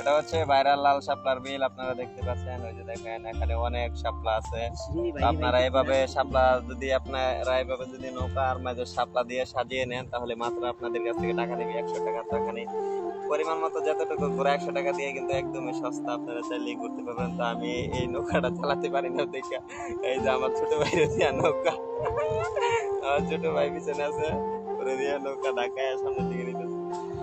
এটা হচ্ছে ভাইরাল লাল শাপলার বিল আপনারা দেখতে পাচ্ছেন ওই যে দেখেন এখানে অনেক শাপলা আছে। আপনারা এভাবে শাপলা যদি আপনারা এভাবে যদি নৌকা আর মাঝে শাপলা দিয়ে সাজিয়ে নেন তাহলে মাত্র আপনাদের কাছ থেকে টাকা নেবে একশো টাকা। তো এখানে পরিমাণ মতো যতটুকু ঘোরা একশো টাকা দিয়ে কিন্তু একদমই সস্তা আপনারা চাইলেই ঘুরতে পারবেন। তো আমি এই নৌকাটা চালাতে পারি না দেখে এই যে আমার ছোট ভাই দিয়া নৌকা। আমার ছোট ভাই পিছনে আছে নৌকা ঢাকায় সামনের দিকে নিতেছে।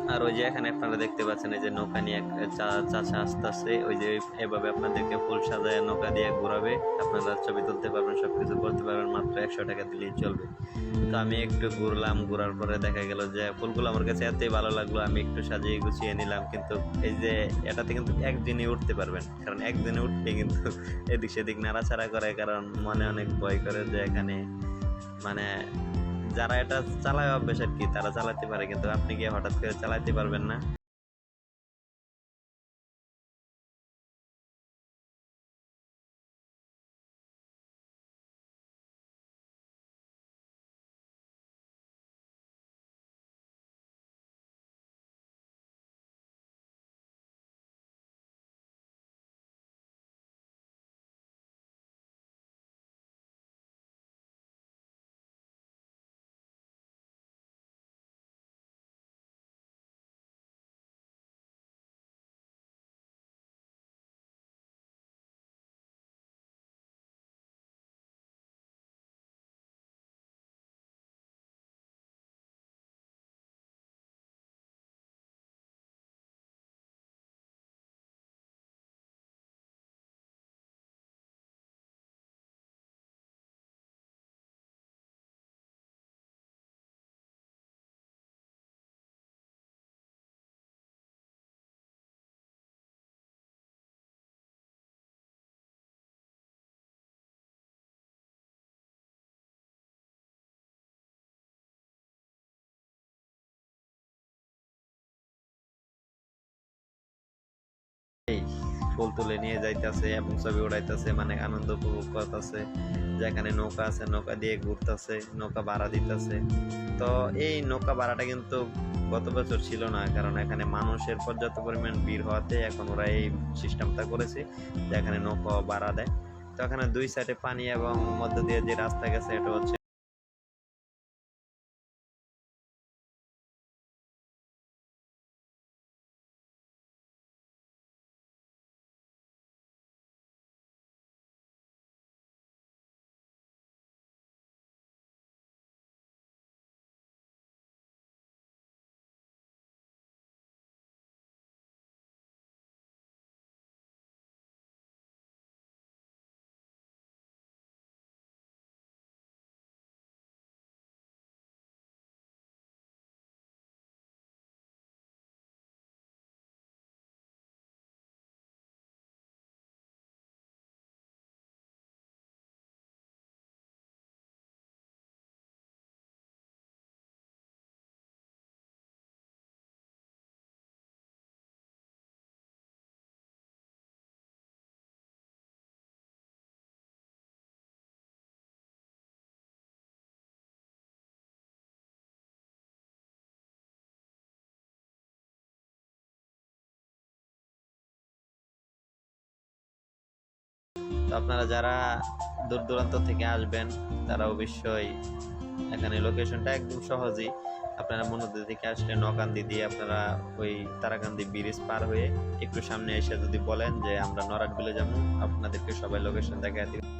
আর ওই যে এখানে আপনারা দেখতে পাচ্ছেন এই যে নৌকা নিয়ে এক চা- চাচা আসতেছে। ওই যে এভাবে আপনাদেরকে ফুল সাজায় নৌকা দিয়ে ঘোরাবে। আপনারা ছবি তুলতে পারবেন সব কিছু করতে পারবেন। মাত্র একশো টাকা দিলেই চলবে। তো আমি একটু ঘুরলাম, ঘোরার পরে দেখা গেল যে ফুলগুলো আমার কাছে এতই ভালো লাগল, আমি একটু সাজিয়ে গুছিয়ে নিলাম। কিন্তু এই যে এটাতে কিন্তু একদিনই উঠতে পারবেন, কারণ একদিনে উঠতে কিন্তু এদিক সেদিক নাড়াচাড়া করে, কারণ মনে অনেক ভয় করে যে এখানে মানে যারা এটা চালায় অভ্যেস আর কি, তারা চালাতে পারে, কিন্তু আপনি গিয়ে হঠাৎ করে চালাতে পারবেন না? ফুল তুলে নিয়ে যাইতেছে এবং ছবি উড়াইতেছে মানে আনন্দ উপভোগ করতেছে। যেখানে নৌকা আছে, নৌকা দিয়ে ঘুরতেছে, নৌকা ভাড়া দিতেছে। তো এই নৌকা ভাড়াটা কিন্তু গত বছর ছিল না, কারণ এখানে মানুষের পর্যাপ্ত পরিমাণ ভিড় হওয়াতে এখন ওরা এই সিস্টেমটা করেছে যেখানে নৌকা ভাড়া দেয়। তো এখানে দুই সাইডে পানি এবং মধ্য দিয়ে যে রাস্তা গেছে, এটা হচ্ছে তো আপনারা যারা দূর দূরান্ত থেকে আসবেন, তারা অবশ্যই এখানে লোকেশনটা একদম সহজেই আপনারা মনোদি থেকে আসলে নকান্দি দিয়ে আপনারা ওই তারাকান্দি ব্রিজ পার হয়ে একটু সামনে এসে যদি বলেন যে আমরা নরাট বিলে যাব, আপনাদেরকে সবাই লোকেশন দেখা দিবে।